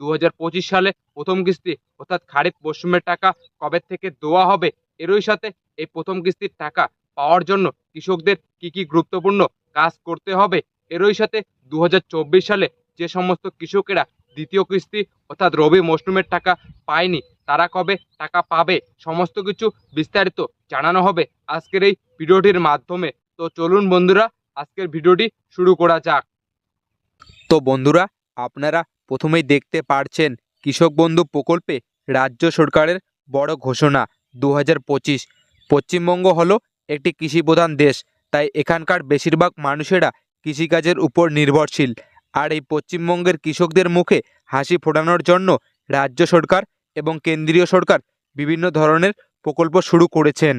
দু হাজার পঁচিশ সালে প্রথম কিস্তি, অর্থাৎ খারিফ মরশুমের টাকা কবে থেকে দেওয়া হবে? এরই সাথে এই প্রথম কিস্তির টাকা পাওয়ার জন্য কৃষকদের কি কি গুরুত্বপূর্ণ কাজ করতে হবে? এরই সাথে দু হাজার চব্বিশ সালে যে সমস্ত কৃষকেরা দ্বিতীয় কিস্তি, অর্থাৎ রবি মরশুমের টাকা পায়নি, তারা কবে টাকা পাবে? সমস্ত কিছু বিস্তারিত জানানো হবে আজকের এই ভিডিওটির মাধ্যমে। তো চলুন বন্ধুরা, আজকের ভিডিওটি শুরু করা যাক। তো বন্ধুরা, আপনারা প্রথমেই দেখতে পারছেন কৃষক বন্ধু প্রকল্পে রাজ্য সরকারের বড় ঘোষণা দু হাজার পঁচিশ। পশ্চিমবঙ্গ হলো একটি কৃষিপ্রধান দেশ, তাই এখানকার বেশিরভাগ মানুষেরা কৃষিকাজের উপর নির্ভরশীল। আর এই পশ্চিমবঙ্গের কৃষকদের মুখে হাসি ফোটানোর জন্য রাজ্য সরকার এবং কেন্দ্রীয় সরকার বিভিন্ন ধরনের প্রকল্প শুরু করেছেন।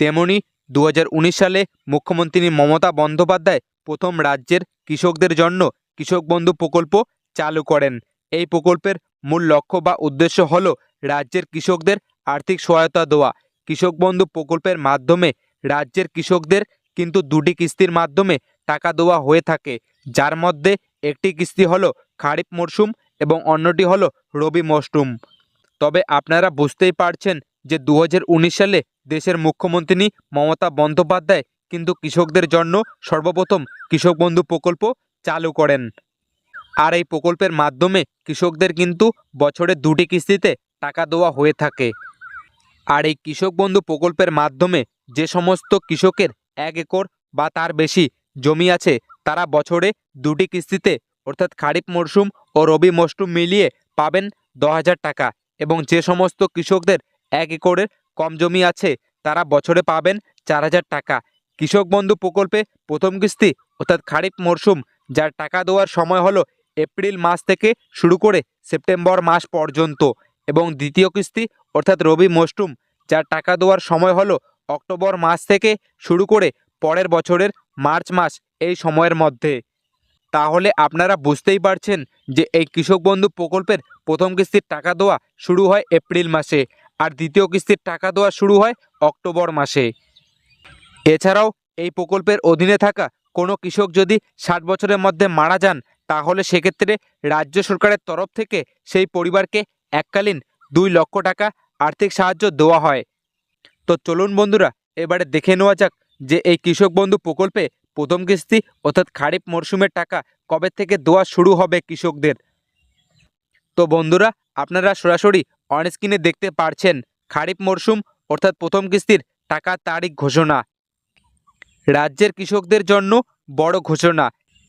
তেমনি দু হাজার উনিশ সালে মুখ্যমন্ত্রী মমতা বন্দ্যোপাধ্যায় প্রথম রাজ্যের কৃষকদের জন্য কৃষক বন্ধু প্রকল্প চালু করেন। এই প্রকল্পের মূল লক্ষ্য বা উদ্দেশ্য হল রাজ্যের কৃষকদের আর্থিক সহায়তা দেওয়া। কৃষক বন্ধু প্রকল্পের মাধ্যমে রাজ্যের কৃষকদের কিন্তু দুটি কিস্তির মাধ্যমে টাকা দেওয়া হয়ে থাকে। যার মধ্যে একটি কিস্তি হলো খারিফ মরশুম এবং অন্যটি হলো রবি মরশুম তবে আপনারা বুঝতেই পারছেন যে দু হাজার উনিশ সালে দেশের মুখ্যমন্ত্রী মমতা বন্দ্যোপাধ্যায় কিন্তু কৃষকদের জন্য সর্বপ্রথম কৃষক বন্ধু প্রকল্প চালু করেন। আর এই প্রকল্পের মাধ্যমে কৃষকদের কিন্তু বছরে দুটি কিস্তিতে টাকা দেওয়া হয়ে থাকে। আর এই কৃষক বন্ধু প্রকল্পের মাধ্যমে যে সমস্ত কৃষকের এক একর বা তার বেশি জমি আছে, তারা বছরে দুটি কিস্তিতে, অর্থাৎ খারিফ মরশুম ও রবি মরশুম মিলিয়ে পাবেন দশ টাকা এবং যে সমস্ত কৃষকদের এক একরের কম জমি আছে, তারা বছরে পাবেন চার হাজার টাকা। কৃষক বন্ধু প্রকল্পে প্রথম কিস্তি, অর্থাৎ খারিফ মরশুম যার টাকা দেওয়ার সময় হলো এপ্রিল মাস থেকে শুরু করে সেপ্টেম্বর মাস পর্যন্ত এবং দ্বিতীয় কিস্তি, অর্থাৎ রবি মরশুম যার টাকা দেওয়ার সময় হলো অক্টোবর মাস থেকে শুরু করে পরের বছরের মার্চ মাস এই সময়ের মধ্যে। তাহলে আপনারা বুঝতেই পারছেন যে এই কৃষক বন্ধু প্রকল্পের প্রথম কিস্তির টাকা দেওয়া শুরু হয় এপ্রিল মাসে আর দ্বিতীয় কিস্তির টাকা দেওয়া শুরু হয় অক্টোবর মাসে। এছাড়াও এই প্রকল্পের অধীনে থাকা কোনো কৃষক যদি ষাট বছরের মধ্যে মারা যান, তাহলে সেক্ষেত্রে রাজ্য সরকারের তরফ থেকে সেই পরিবারকে এককালীন দুই লক্ষ টাকা আর্থিক সাহায্য দেওয়া হয়। তো চলুন বন্ধুরা, এবারে দেখে নেওয়া যাক যে এই কৃষক বন্ধু প্রকল্পে প্রথম কিস্তি অর্থাৎ খারিফ মরশুমের টাকা কবে থেকে দেওয়া শুরু হবে কৃষকদের? তো বন্ধুরা, আপনারা সরাসরি অন স্ক্রিনে দেখতে পারছেন, খারিফ মরশুম অর্থাৎ প্রথম কিস্তির টাকা তারিখ ঘোষণা। রাজ্যের কৃষকদের জন্য বড় ঘোষণা।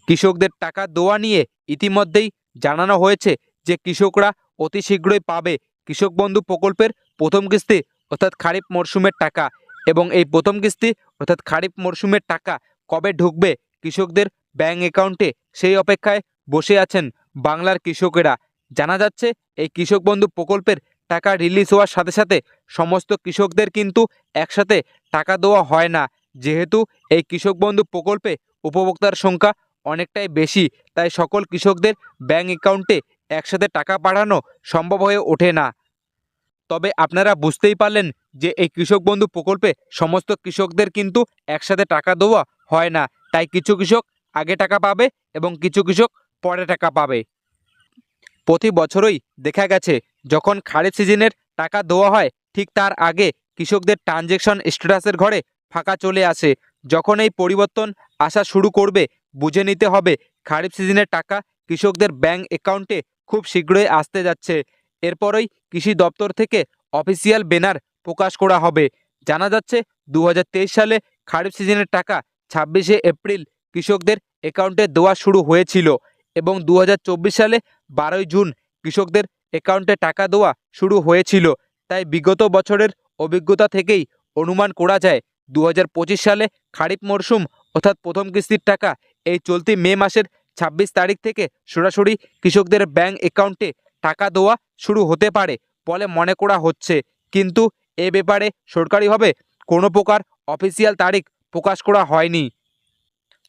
কৃষকদের টাকা দেওয়া নিয়ে ইতিমধ্যেই জানানো হয়েছে যে কৃষকরা অতি শীঘ্রই পাবে কৃষক বন্ধু প্রকল্পের প্রথম কিস্তি, অর্থাৎ খারিফ মরশুমের টাকা। এবং এই প্রথম কিস্তি, অর্থাৎ খারিফ মরশুমের টাকা কবে ঢুকবে কৃষকদের ব্যাঙ্ক অ্যাকাউন্টে, সেই অপেক্ষায় বসে আছেন বাংলার কৃষকেরা। জানা যাচ্ছে, এই কৃষক বন্ধু প্রকল্পের টাকা রিলিজ হওয়ার সাথে সাথে সমস্ত কৃষকদের কিন্তু একসাথে টাকা দেওয়া হয় না। যেহেতু এই কৃষক বন্ধু প্রকল্পে উপভোক্তার সংখ্যা অনেকটাই বেশি, তাই সকল কৃষকদের ব্যাঙ্ক অ্যাকাউন্টে একসাথে টাকা পাঠানো সম্ভব হয়ে ওঠে না। তবে আপনারা বুঝতেই পারলেন যে এই কৃষক বন্ধু প্রকল্পে সমস্ত কৃষকদের কিন্তু একসাথে টাকা দেওয়া হয় না, তাই কিছু কৃষক আগে টাকা পাবে এবং কিছু কৃষক পরে টাকা পাবে। প্রতি বছরই দেখা গেছে, যখন খারিফ সিজনের টাকা দেওয়া হয়, ঠিক তার আগে কৃষকদের ট্রানজেকশন স্ট্যাটাসের ঘরে ফাঁকা চলে আসে। যখন এই পরিবর্তন আসা শুরু করবে, বুঝে নিতে হবে খারিফ সিজনের টাকা কৃষকদের ব্যাংক অ্যাকাউন্টে খুব শীঘ্রই আসতে যাচ্ছে। এরপরই কৃষি দপ্তর থেকে অফিসিয়াল ব্যানার প্রকাশ করা হবে। জানা যাচ্ছে দু হাজার তেইশ সালে খারিফ সিজনের টাকা ছাব্বিশে এপ্রিল কৃষকদের অ্যাকাউন্টে দেওয়া শুরু হয়েছিল এবং দু হাজার চব্বিশ সালে বারোই জুন কৃষকদের অ্যাকাউন্টে টাকা দেওয়া শুরু হয়েছিল। তাই বিগত বছরের অভিজ্ঞতা থেকেই অনুমান করা যায় দু হাজার পঁচিশ সালে খারিফ মরশুম অর্থাৎ প্রথম কিস্তির টাকা, এই চলতি মে মাসের ছাব্বিশ তারিখ থেকে সরাসরি কৃষকদের ব্যাংক অ্যাকাউন্টে টাকা দেওয়া শুরু হতে পারে বলে মনে করা হচ্ছে। কিন্তু এ ব্যাপারে সরকারিভাবে কোনো প্রকার অফিসিয়াল তারিখ প্রকাশ করা হয়নি।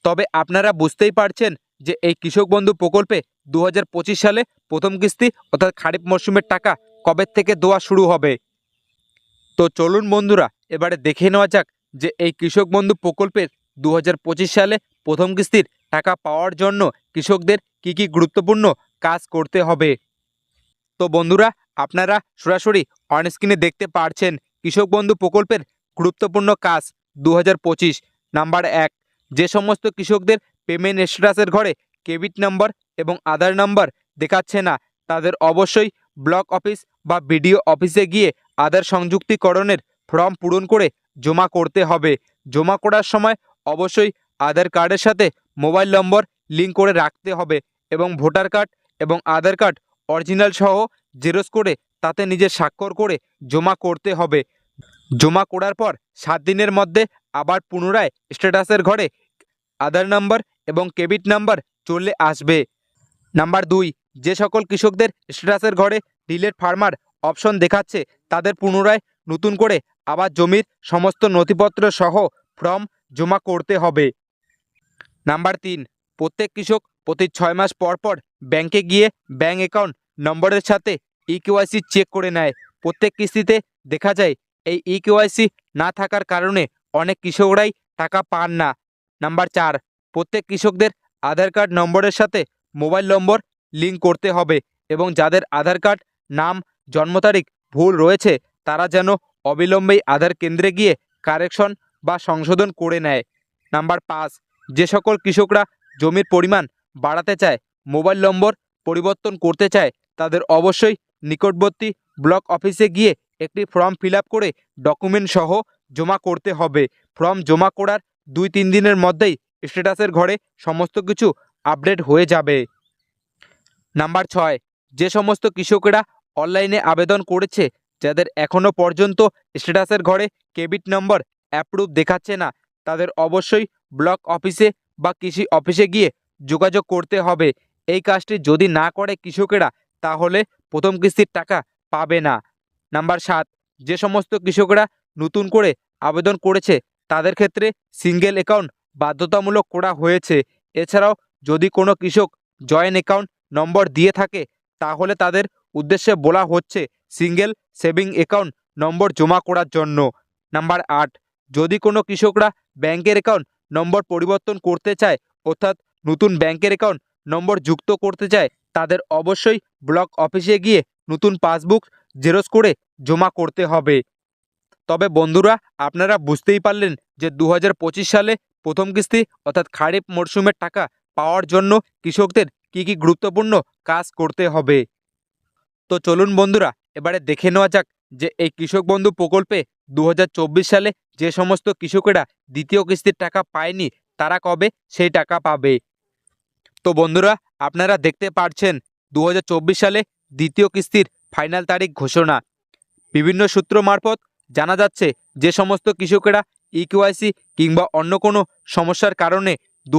তবে আপনারা বুঝতেই পারছেন যে এই কৃষক বন্ধু প্রকল্পে দু হাজার পঁচিশ সালে প্রথম কিস্তি, অর্থাৎ খারিফ মরশুমের টাকা কবে থেকে দেওয়া শুরু হবে? তো চলুন বন্ধুরা, এবারে দেখে নেওয়া যাক যে এই কৃষক বন্ধু প্রকল্পের দু হাজার পঁচিশ সালে প্রথম কিস্তির টাকা পাওয়ার জন্য কৃষকদের কি কি গুরুত্বপূর্ণ কাজ করতে হবে? তো বন্ধুরা, আপনারা সরাসরি অনস্ক্রিনে দেখতে পারছেন কৃষক বন্ধু প্রকল্পের গুরুত্বপূর্ণ কাজ দু হাজার পঁচিশ, নাম্বার এক। যে সমস্ত কৃষকদের পেমেন্ট স্ট্যাটাসের ঘরে ক্রেডিট নাম্বার এবং আধার নাম্বার দেখাচ্ছে না, তাদের অবশ্যই ব্লক অফিস বা বিডিও অফিসে গিয়ে আধার সংযুক্তিকরণের ফর্ম পূরণ করে জমা করতে হবে। জমা করার সময় অবশ্যই আধার কার্ডের সাথে মোবাইল নম্বর লিঙ্ক করে রাখতে হবে এবং ভোটার কার্ড এবং আধার কার্ড অরিজিনাল সহ জেরক্স করে তাতে নিজের স্বাক্ষর করে জমা করতে হবে। জমা করার পর সাত দিনের মধ্যে আবার পুনরায় স্ট্যাটাসের ঘরে আধার নাম্বার এবং ক্রেডিট নাম্বার চলে আসবে। নাম্বার দুই, যে সকল কৃষকদের স্ট্যাটাসের ঘরে ডিলেট ফার্মার অপশন দেখাচ্ছে তাদের পুনরায় নতুন করে আবার জমির সমস্ত নথিপত্র সহ ফর্ম জমা করতে হবে। নাম্বার তিন, প্রত্যেক কৃষক প্রতি ছয় মাস পর পর ব্যাংকে গিয়ে ব্যাংক অ্যাকাউন্ট নম্বরের সাথে ই কেওয়াইসি চেক করে নেয়। প্রত্যেক কিস্তিতে দেখা যায় এই ই কেওয়াইসি না থাকার কারণে অনেক কৃষকরাই টাকা পান না। নাম্বার চার, প্রত্যেক কৃষকদের আধার কার্ড নম্বরের সাথে মোবাইল নম্বর লিঙ্ক করতে হবে এবং যাদের আধার কার্ড নাম, জন্ম তারিখ ভুল রয়েছে তারা যেন অবিলম্বেই আধার কেন্দ্রে গিয়ে কারেকশন বা সংশোধন করে নেয়। নাম্বার পাঁচ, যে সকল কৃষকরা জমির পরিমাণ বাড়াতে চায়, মোবাইল নম্বর পরিবর্তন করতে চায়, তাদের অবশ্যই নিকটবর্তী ব্লক অফিসে গিয়ে একটি ফর্ম ফিল করে ডকুমেন্ট সহ জমা করতে হবে। ফর্ম জমা করার দুই তিন দিনের মধ্যেই স্ট্যাটাসের ঘরে সমস্ত কিছু আপডেট হয়ে যাবে। নাম্বার ছয়, যে সমস্ত কৃষকেরা অনলাইনে আবেদন করেছে যাদের এখনও পর্যন্ত স্ট্যাটাসের ঘরে কেবিট নম্বর অ্যাপ্রুভ দেখাচ্ছে না, তাদের অবশ্যই ব্লক অফিসে বা কৃষি অফিসে গিয়ে যোগাযোগ করতে হবে। এই কাজটি যদি না করে কৃষকেরা, তাহলে প্রথম কিস্তির টাকা পাবে না। নাম্বার সাত, যে সমস্ত কৃষকরা নতুন করে আবেদন করেছে, তাদের ক্ষেত্রে সিঙ্গেল অ্যাকাউন্ট বাধ্যতামূলক করা হয়েছে। এছাড়াও যদি কোনো কৃষক জয়েন্ট অ্যাকাউন্ট নম্বর দিয়ে থাকে, তাহলে তাদের উদ্দেশ্যে বলা হচ্ছে সিঙ্গেল সেভিং অ্যাকাউন্ট নম্বর জমা করার জন্য। নাম্বার আট, যদি কোনো কৃষকরা ব্যাংকের অ্যাকাউন্ট নম্বর পরিবর্তন করতে চায়, অর্থাৎ নতুন ব্যাংকের অ্যাকাউন্ট নম্বর যুক্ত করতে চায়, তাদের অবশ্যই ব্লক অফিসে গিয়ে নতুন পাসবুক জেরক্স করে জমা করতে হবে। তবে বন্ধুরা, আপনারা বুঝতেই পারলেন যে দু হাজার পঁচিশ সালে প্রথম কিস্তি, অর্থাৎ খারিফ মরশুমের টাকা পাওয়ার জন্য কৃষকদের কি কি গুরুত্বপূর্ণ কাজ করতে হবে। তো চলুন বন্ধুরা, এবারে দেখে নেওয়া যাক যে এই কৃষক বন্ধু প্রকল্পে দু হাজার চব্বিশ সালে যে সমস্ত কৃষকেরা দ্বিতীয় কিস্তির টাকা পায়নি, তারা কবে সেই টাকা পাবে? তো বন্ধুরা, আপনারা দেখতে পারছেন দু হাজার চব্বিশ সালে দ্বিতীয় কিস্তির ফাইনাল তারিখ ঘোষণা। বিভিন্ন সূত্র মারফত জানা যাচ্ছে যে সমস্ত কৃষকেরা ইকিউআইসি কিংবা অন্য কোনো সমস্যার কারণে দু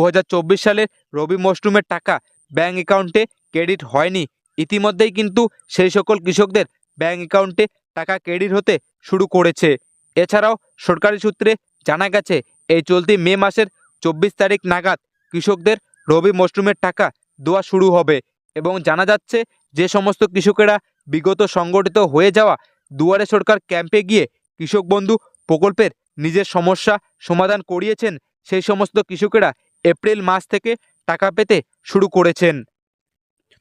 সালের রবি মরশুমের টাকা ব্যাঙ্ক অ্যাকাউন্টে ক্রেডিট হয়নি। ইতিমধ্যেই কিন্তু সেই সকল কৃষকদের ব্যাঙ্ক অ্যাকাউন্টে টাকা ক্রেডিট হতে শুরু করেছে। এছাড়াও সরকারি সূত্রে জানা গেছে, এই চলতি মে মাসের চব্বিশ তারিখ নাগাদ কৃষকদের রবি মরশুমের টাকা দেওয়া শুরু হবে এবং জানা যাচ্ছে যে সমস্ত কৃষকেরা বিগত সংগঠিত হয়ে যাওয়া দুয়ারে সরকার ক্যাম্পে গিয়ে কৃষক বন্ধু প্রকল্পের নিজের সমস্যা সমাধান করিয়েছেন, সেই সমস্ত কৃষকেরা এপ্রিল মাস থেকে টাকা পেতে শুরু করেছেন।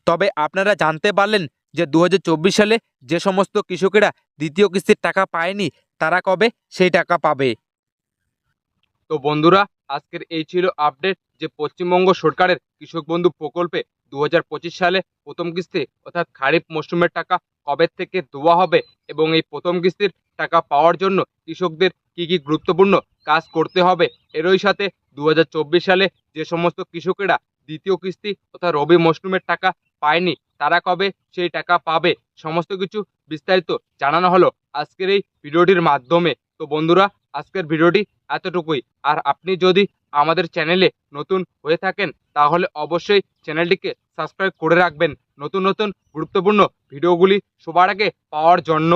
তবে আপনারা জানতে পারলেন যে দু হাজার চব্বিশ সালে যে সমস্ত কৃষকেরা দ্বিতীয় কিস্তির টাকা পায়নি, তারা কবে সেই টাকা পাবে? তো বন্ধুরা, আজকের এই ছিল আপডেট যে পশ্চিমবঙ্গ সরকারের কৃষক বন্ধু প্রকল্পে দু হাজার পঁচিশ সালে প্রথম কিস্তি, অর্থাৎ খারিফ মরশুমের টাকা কবে থেকে দেওয়া হবে এবং এই প্রথম কিস্তির টাকা পাওয়ার জন্য কৃষকদের কি কি গুরুত্বপূর্ণ কাজ করতে হবে, এরই সাথে দু হাজার চব্বিশ সালে যে সমস্ত কৃষকেরা দ্বিতীয় কিস্তি, অর্থাৎ রবি মরশুমের টাকা পায়নি। তারা কবে সেই টাকা পাবে? সমস্ত কিছু বিস্তারিত জানানো হলো আজকের এই ভিডিওটির মাধ্যমে। তো বন্ধুরা, আজকের ভিডিওটি এতটুকুই। আর আপনি যদি আমাদের চ্যানেলে নতুন হয়ে থাকেন, তাহলে অবশ্যই চ্যানেলটিকে সাবস্ক্রাইব করে রাখবেন। নতুন নতুন গুরুত্বপূর্ণ ভিডিওগুলি সবার আগে পাওয়ার জন্য।